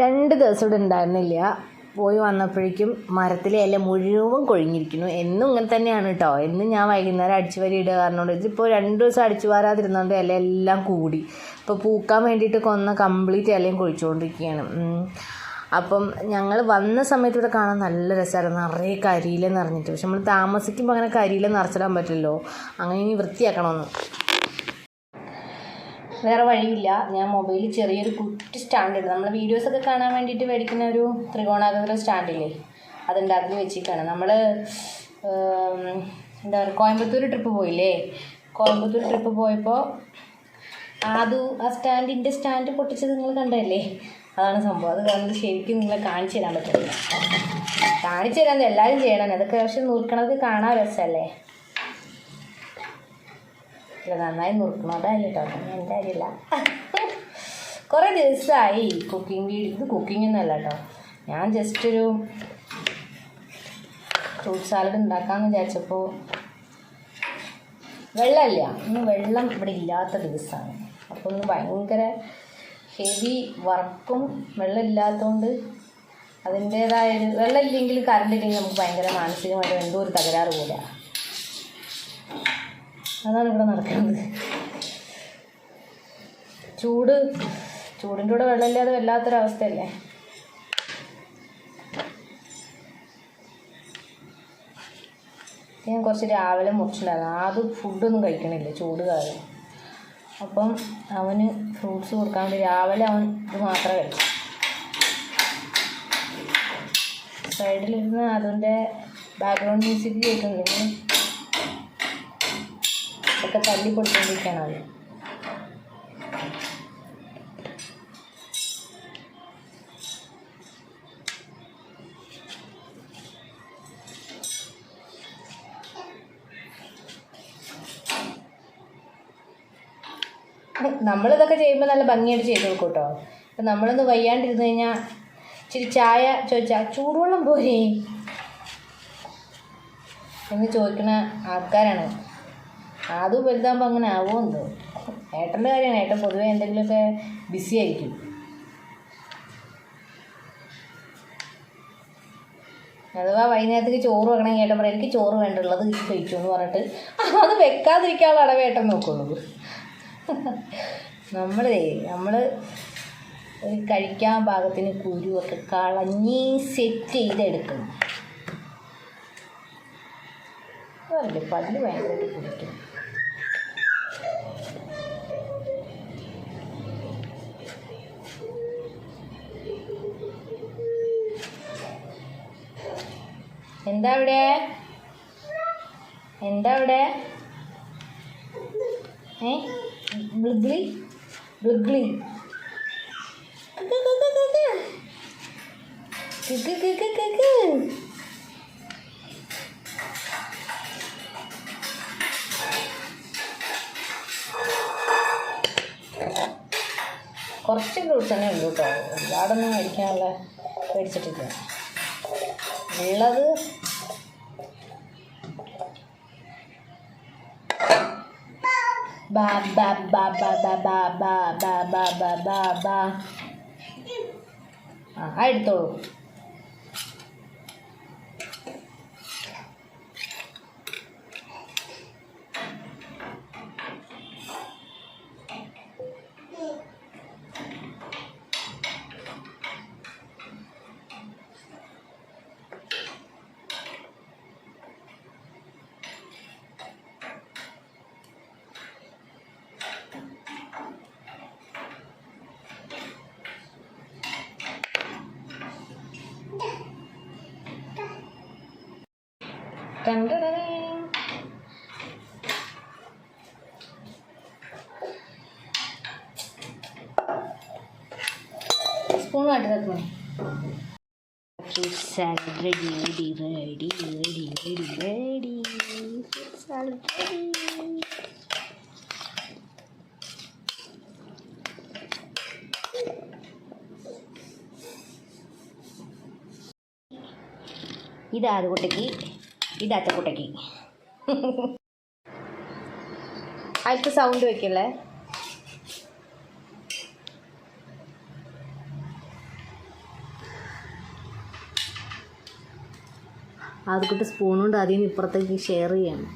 രണ്ട് ദിവസം ഇവിടെ ഉണ്ടായിരുന്നില്ല. പോയി വന്നപ്പോഴേക്കും മരത്തിലെ ഇല മുഴുവൻ കൊഴിഞ്ഞിരിക്കുന്നു. എന്നും ഇങ്ങനെ തന്നെയാണ് കേട്ടോ എന്നും ഞാൻ വൈകുന്നേരം അടിച്ചു വരി ഇടുക കാരണം ഇതിപ്പോൾ രണ്ട് ദിവസം അടിച്ചു വാരാതിരുന്നതുകൊണ്ട് ഇല എല്ലാം കൂടി. ഇപ്പോൾ പൂക്കാൻ വേണ്ടിയിട്ട് കൊന്ന കംപ്ലീറ്റ് ഇലയും കൊഴിച്ചുകൊണ്ടിരിക്കുകയാണ്. അപ്പം ഞങ്ങൾ വന്ന സമയത്ത് ഇവിടെ കാണാൻ നല്ല രസമായിരുന്നു. നിറയെ കരിയില നിറഞ്ഞിട്ട്. പക്ഷെ നമ്മൾ താമസിക്കുമ്പോൾ അങ്ങനെ കരിയില നിറച്ചിടാൻ പറ്റില്ലല്ലോ. അങ്ങനെ ഇനി വൃത്തിയാക്കണമെന്ന്. വേറെ വഴിയില്ല. ഞാൻ മൊബൈലിൽ ചെറിയൊരു കുട്ടി സ്റ്റാൻഡ് ഉണ്ട് നമ്മൾ വീഡിയോസൊക്കെ കാണാൻ വേണ്ടിയിട്ട് മേടിക്കുന്ന ഒരു ത്രികോണാകൃതിയിലെ സ്റ്റാൻഡില്ലേ അതുണ്ടാക്കി വെച്ചിട്ടാണ് നമ്മൾ എന്താ പറയുക കോയമ്പത്തൂർ ട്രിപ്പ് പോയില്ലേ? കോയമ്പത്തൂർ ട്രിപ്പ് പോയപ്പോൾ അത് ആ സ്റ്റാൻഡിന്റെ സ്റ്റാൻഡ് പൊട്ടിച്ചത് നിങ്ങൾ കണ്ടതല്ലേ? അതാണ് സംഭവം. അത് കാരണം ശരിക്കും നിങ്ങളെ കാണിച്ചു തരാൻ പറ്റില്ല കാണിച്ചു തരാൻ എല്ലാവരും ചെയ്യണം. അതൊക്കെ പക്ഷെ നൂർക്കണത് കാണാൻ രസമല്ലേ? ഇല്ല നന്നായി നുറുക്കണം? അതായി കേട്ടോ എന്റെ കാര്യമില്ല. കുറേ ദിവസമായി കുക്കിംഗ് വീഡിയോ ഇത് കുക്കിംഗ് ഒന്നുമല്ല കേട്ടോ ഞാൻ ജസ്റ്റ് ഒരു ഫ്രൂട്ട് സാലഡ് ഉണ്ടാക്കാമെന്ന് വിചാരിച്ചപ്പോൾ വെള്ളമില്ല ഇന്ന് വെള്ളം ഇവിടെ ഇല്ലാത്ത ദിവസമാണ് അപ്പോൾ ഒന്ന് ഭയങ്കര ഹെവി വർക്കും വെള്ളം ഇല്ലാത്തതുകൊണ്ട് അതിന്റേതായ വെള്ളം ഇല്ലെങ്കിൽ കറണ്ട് ഇല്ലെങ്കിൽ നമുക്ക് ഭയങ്കര മാനസികമായിട്ട് എന്തോ ഒരു തകരാറ് പോലെ അതാണ് ഇവിടെ നടക്കുന്നത്. ചൂട് ചൂടിന്റെ കൂടെ വെള്ളമില്ലാതെ വല്ലാത്തൊരവസ്ഥയല്ലേ? ഞാൻ കുറച്ച് രാവിലെ മുറിച്ചിട്ടുണ്ടായിരുന്നു. അത് ഫുഡൊന്നും കഴിക്കണില്ല ചൂട് കാരണം. അപ്പം അവന് ഫ്രൂട്ട്സ് കൊടുക്കാൻ വേണ്ടി രാവിലെ അവൻ ഇത് മാത്രമേ കഴിച്ചു. സൈഡിലിരുന്ന് അതിന്റെ ബാക്ക്ഗ്രൗണ്ട് മ്യൂസിക് കേൾക്കുന്നുണ്ടെങ്കിൽ ഒക്കെ തല്ലി കൊടുത്തോണ്ടിരിക്കുകയാണ് അവൻ നമ്മളിതൊക്കെ ചെയ്യുമ്പോൾ നല്ല ഭംഗിയായിട്ട് ചെയ്ത് കൊടുക്കും കേട്ടോ അപ്പം നമ്മളൊന്ന് വയ്യാണ്ടിരുന്ന് കഴിഞ്ഞാൽ ഇച്ചിരി ചായ ചോദിച്ചാൽ ചൂടുവെള്ളം പോരേ? എന്ന് ചോദിക്കുന്ന ആൾക്കാരാണ്. അതും വലുതാകുമ്പോൾ അങ്ങനെ ആവുമെന്തോ ഏട്ടന്റെ കാര്യമാണ്. ഏട്ടൻ പൊതുവേ എന്തെങ്കിലുമൊക്കെ ബിസി ആയിരിക്കും. അഥവാ വൈകുന്നേരത്തേക്ക് ചോറ് വെക്കണമെങ്കിൽ ഏട്ടൻ പറയും എനിക്ക് ചോറ് വേണ്ടുള്ളത് ഇത് കഴിച്ചു എന്ന് പറഞ്ഞിട്ട് അത് വെക്കാതിരിക്കാനുള്ള അടവ് ഏട്ടൻ നോക്കുള്ളൂ. നമ്മളേ നമ്മൾ ഒരു കഴിക്കാൻ പാകത്തിന് കുരുവൊക്കെ കളഞ്ഞി സെറ്റ് ചെയ്തെടുക്കണം. അതല്ലേ പല്ല് ഭയങ്കരമായിട്ട് കുടിക്കും എന്താ അവിടെ? എന്താ അവിടെ? കുറച്ച് ഫ്രൂട്ട്സ് തന്നെ ഉള്ളൂ കേട്ടോ. ഒരുപാടൊന്നും മേടിക്കാനുള്ള മേടിച്ചിട്ടില്ല. ഉള്ളത് ബാ ബാ ബാ ബാ ബാ ബാ ba ba ba ബാ ആ ആ എടുത്തോളൂ സ്പൂൺ മാറ്റി വെക്കണം salad ready ready ready ready ready ready salad ready ഇതാ അത് കുട്ടയ്ക്ക് ഇത് അറ്റക്കുട്ടയ്ക്ക് അയൽക്ക് സൗണ്ട് വെക്കല്ലേ? അതുകൊണ്ട് സ്പൂണുകൊണ്ട് ആദ്യം ഇപ്പുറത്തേക്ക് ഷെയർ ചെയ്യണം.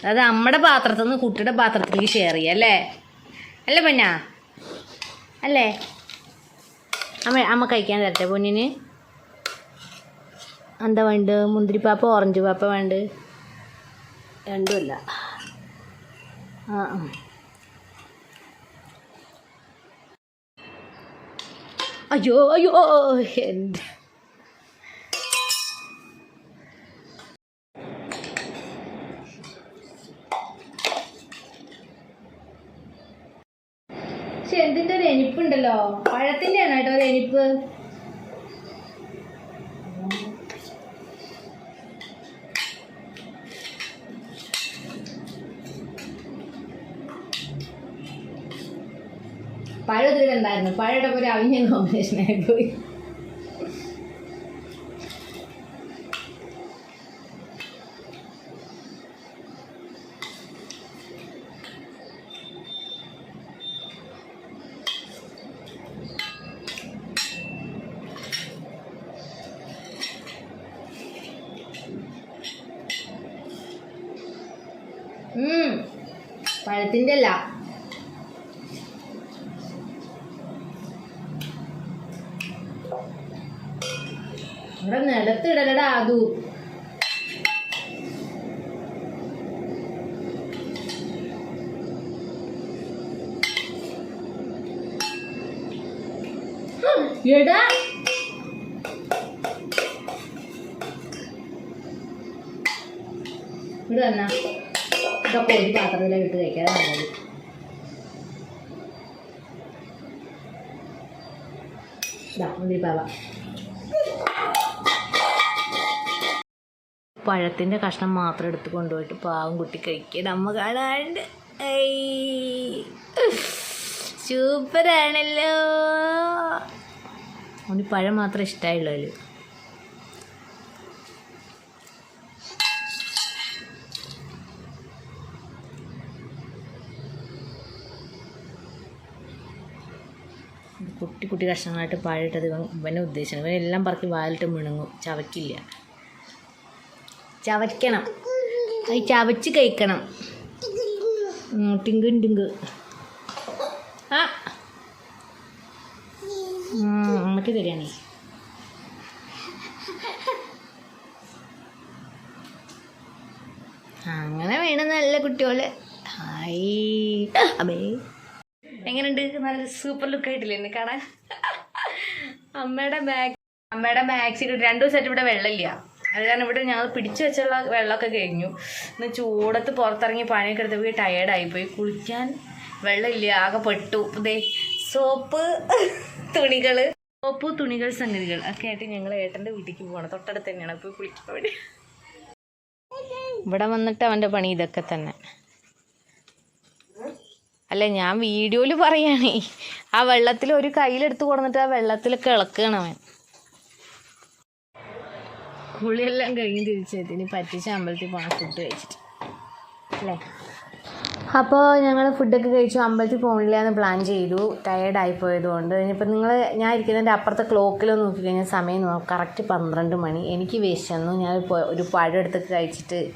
അതായത് നമ്മുടെ പാത്രത്തിൽ നിന്ന് കുട്ടിയുടെ പാത്രത്തിലേക്ക് ഷെയർ ചെയ്യാം അല്ലേ? അല്ലേ പന്നാ? അല്ലേ? അമ്മ അമ്മ കഴിക്കാൻ തരട്ടെ പൊന്നിന്? എന്താ വേണ്ട മുന്തിരിപ്പാപ്പ ഓറഞ്ച് പാപ്പ വേണ്ട രണ്ടുമല്ല. ആ. അയ്യോ അയ്യോ എന്റെ എന്തിന്റെ ഒരു എനിപ്പുണ്ടല്ലോ? ആണ് കേട്ടോ ഒരു എനിപ്പ്? പഴം ഇതിലുണ്ടായിരുന്നു പഴയുടെ ഒരു അവിഞ്ഞ കോമ്പിനേഷൻ ആയി പോയി. പഴത്തിന്റെ അല്ല ഇവിടെ നിലത്തിടലടാ അതു. എടാ. ഇവിടെ വന്നാ. ഇതൊക്കെ ഒരു പാത്രത്തിലേക്ക് ഇട്ട് കഴിക്കാതെ നല്ലത് പഴത്തിന്റെ കഷ്ണം മാത്രം എടുത്ത് കൊണ്ടുപോയിട്ട് പാവം കുട്ടി കഴിക്കുക അമ്മ കാണാണ്ട് സൂപ്പറാണല്ലോ. അവന് പഴം മാത്രം ഇഷ്ടമായുള്ളൂ കുട്ടി കഷ്ണങ്ങളായിട്ട് പാഴിട്ടത് ഇവനെ ഉദ്ദേശിച്ചത് ഇവനെല്ലാം പറക്കി വാലിട്ട് മിണുങ്ങും. ചവയ്ക്കില്ല. ചവയ്ക്കണം. അത് ചവച്ച് കഴിക്കണം. ടിങ്ക് ടിങ്ക്. ആ. അമ്മയ്ക്ക് തരികയാണേ അങ്ങനെ വേണം നല്ല കുട്ടിയോളെ ഹായ്. അമ്മേ. എങ്ങനെയുണ്ട്? നല്ല സൂപ്പർ ലുക്ക് ആയിട്ടില്ലേ എന്നെ കാണാൻ? അമ്മയുടെ ബാഗ് അമ്മയുടെ ബാഗ്സിൽ രണ്ടു ദിവസമായിട്ട് ഇവിടെ വെള്ളമില്ല. അത് കാരണം ഇവിടെ ഞങ്ങൾ പിടിച്ചു വെച്ചുള്ള വെള്ളമൊക്കെ കഴിഞ്ഞു. ഇന്ന് ചൂടത്ത് പുറത്തിറങ്ങി പണിയൊക്കെ എടുത്തപ്പോൾ ടയേർഡായിപ്പോയി കുളിക്കാൻ വെള്ളമില്ല ആകെ പെട്ടു. ഇതേ സോപ്പ് തുണികൾ സോപ്പ് തുണികൾ സംഗതികൾ ഒക്കെ ആയിട്ട് ഞങ്ങൾ ഏട്ടന്റെ വീട്ടിലേക്ക് പോകണം തൊട്ടടുത്ത് തന്നെയാണ്. പോയി കുളിക്കാൻ വേണ്ടി. ഇവിടെ വന്നിട്ട് അവന്റെ പണി ഇതൊക്കെ തന്നെ. അല്ല ഞാൻ വീഡിയോയിൽ പറയുകയാണേ ആ വെള്ളത്തിൽ ഒരു കയ്യിലെടുത്ത് കൊടുന്നിട്ട് ആ വെള്ളത്തിൽ ഇളക്കുകയാണ് അവൻ. കുളിയെല്ലാം കഴിഞ്ഞ് തിരിച്ചെത്തി പറ്റിച്ച അമ്പലത്തിൽ പോകണം ഫുഡ് കഴിച്ചിട്ട്. അല്ലേ? അപ്പോൾ ഞങ്ങൾ ഫുഡൊക്കെ കഴിച്ചു. അമ്പലത്തിൽ പോകണില്ല എന്ന് പ്ലാൻ ചെയ്തു. ടയേർഡായി പോയതുകൊണ്ട്. ഇനിയിപ്പോൾ നിങ്ങൾ ഞാൻ ഇരിക്കുന്നതിന്റെ അപ്പുറത്തെ ക്ലോക്കിൽ നോക്കി കഴിഞ്ഞാൽ സമയം നോക്കാം കറക്റ്റ് പന്ത്രണ്ട് മണി. എനിക്ക് വിശന്നു. ഞാൻ ഒരു പഴം എടുത്തൊക്കെ കഴിച്ചിട്ട്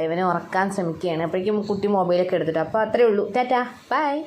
ഇവനെ ഉറക്കാൻ ശ്രമിക്കുകയാണ്. അപ്പോഴേക്കും കുട്ടി മൊബൈലൊക്കെ എടുത്തിട്ട്. അപ്പോൾ അത്രേ ഉള്ളൂ. ടാറ്റാ. ബൈ